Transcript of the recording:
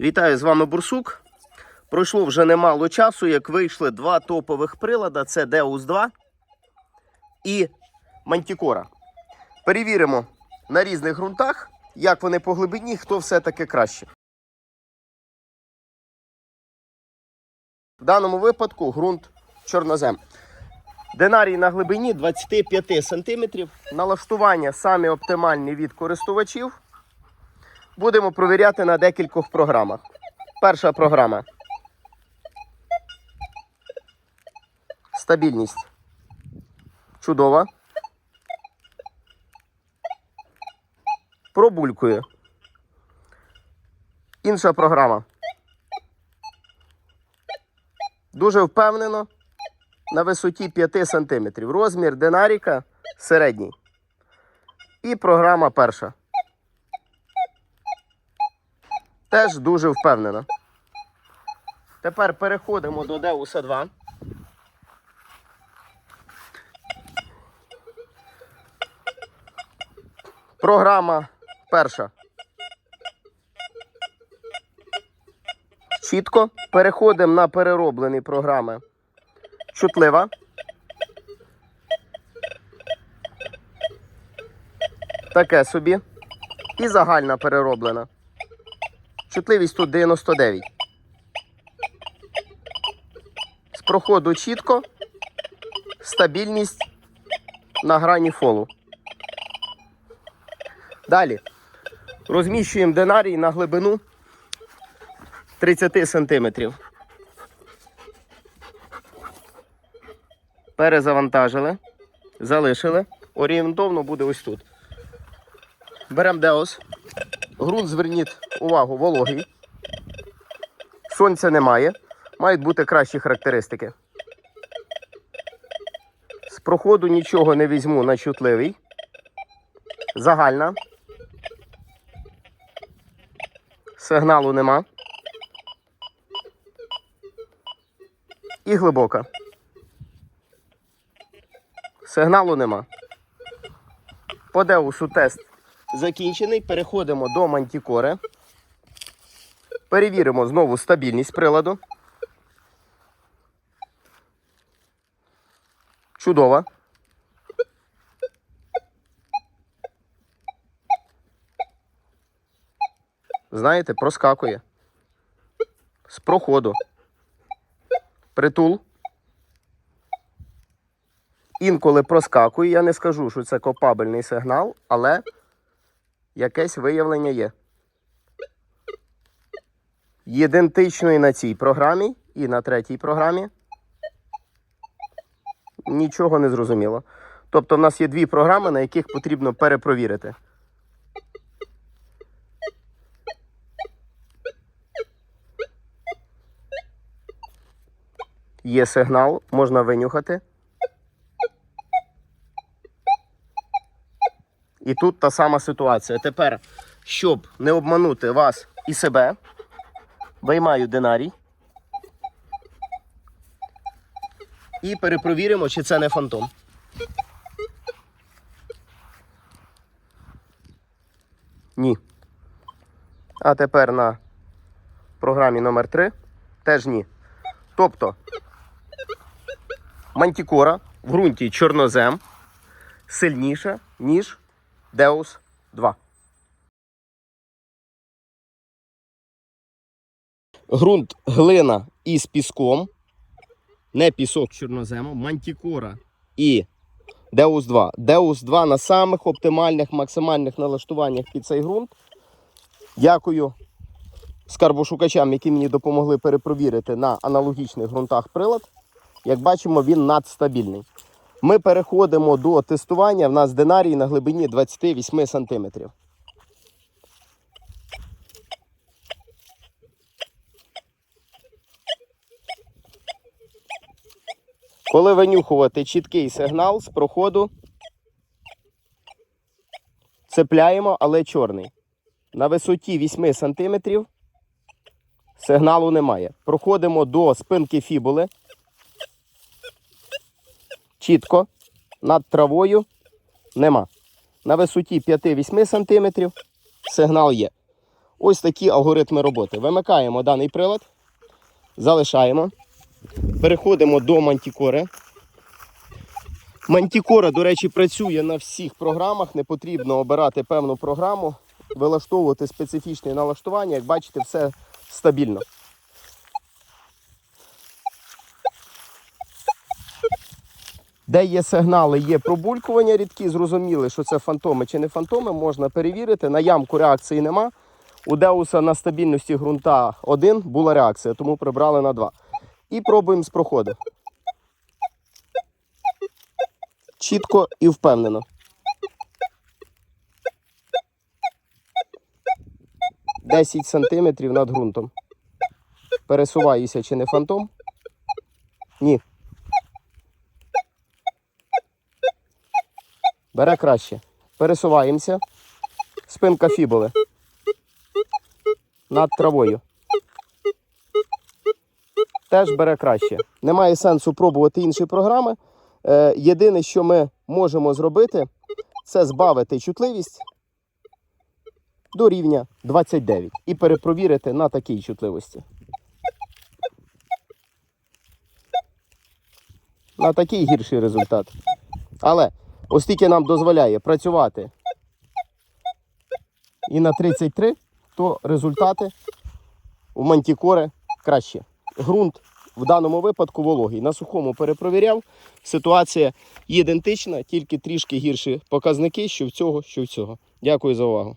Вітаю з вами Бурсук. Пройшло вже немало часу, як вийшли два топових прилада: це Deus 2 і Мантікора. Перевіримо на різних ґрунтах, як вони по глибині, хто все-таки краще. В даному випадку ґрунт чорнозем. Динарій на глибині 25 см. Налаштування самі оптимальні від користувачів. Будемо провіряти на декількох програмах. Перша програма. Стабільність. Чудова. Пробулькує. Інша програма. Дуже впевнено. На висоті 5 см. Розмір динаріка середній. І програма перша. Теж дуже впевнена. Тепер переходимо до Деуса 2. Програма перша. Чітко. Переходимо на перероблені програми. Чутлива. Таке собі. І загальна перероблена. Чутливість тут 99. З проходу чітко. Стабільність на грані фолу. Далі. Розміщуємо динарій на глибину 30 см. Перезавантажили. Залишили. Орієнтовно буде ось тут. Беремо деос. Грунт, зверніть увагу, вологий. Сонця немає. Мають бути кращі характеристики. З проходу нічого не візьму на чутливий. Загальна. Сигналу нема. І глибока. Сигналу нема. По деусу тест закінчений. Переходимо до мантікори. Перевіримо знову стабільність приладу. Чудова. Знаєте, проскакує. З проходу. Притул. Інколи проскакує. Я не скажу, що це копабельний сигнал, але якесь виявлення є. Ідентично і на цій програмі, і на третій програмі. Нічого не зрозуміло. Тобто, в нас є дві програми, на яких потрібно перепровірити. Є сигнал, можна винюхати. І тут та сама ситуація. Тепер, щоб не обманути вас і себе, виймаю динарій. І перепровіримо, чи це не фантом. Ні. А тепер на програмі номер 3 теж ні. Тобто мантікора в ґрунті чорнозем сильніша, ніж Deus 2. Ґрунт глина із піском. Не пісок чорнозему, мантікора і Deus 2. Deus 2 на самих оптимальних, максимальних налаштуваннях під цей ґрунт. Дякую скарбошукачам, які мені допомогли перепровірити на аналогічних ґрунтах прилад. Як бачимо, він надстабільний. Ми переходимо до тестування. В нас динарій на глибині 28 см. Коли винюхувати чіткий сигнал з проходу, цепляємо, але чорний. На висоті 8 см сигналу немає. Проходимо до спинки фібули. Чітко над травою нема. На висоті 5-8 см сигнал є. Ось такі алгоритми роботи. Вимикаємо даний прилад, залишаємо. Переходимо до мантікори. Мантікора, до речі, працює на всіх програмах. Не потрібно обирати певну програму, вилаштовувати специфічне налаштування. Як бачите, все стабільно. Де є сигнали, є пробулькування рідкі, зрозуміли, що це фантоми чи не фантоми, можна перевірити. На ямку реакції нема. У Деуса на стабільності ґрунта 1 була реакція, тому прибрали на 2. І пробуємо з проходу. Чітко і впевнено. Десять сантиметрів над ґрунтом. Пересуваюся, чи не фантом? Ні. Бере краще. Пересуваємося. Спинка фібули. Над травою. Теж бере краще. Немає сенсу пробувати інші програми. Е, єдине, що ми можемо зробити, це збавити чутливість до рівня 29 і перепровірити на такій чутливості. На такий гірший результат. Але оскільки нам дозволяє працювати і на 33, то результати у мантікори краще. Грунт в даному випадку вологий. На сухому перепровіряв. Ситуація ідентична, тільки трішки гірші показники, що в цього, що в цього. Дякую за увагу.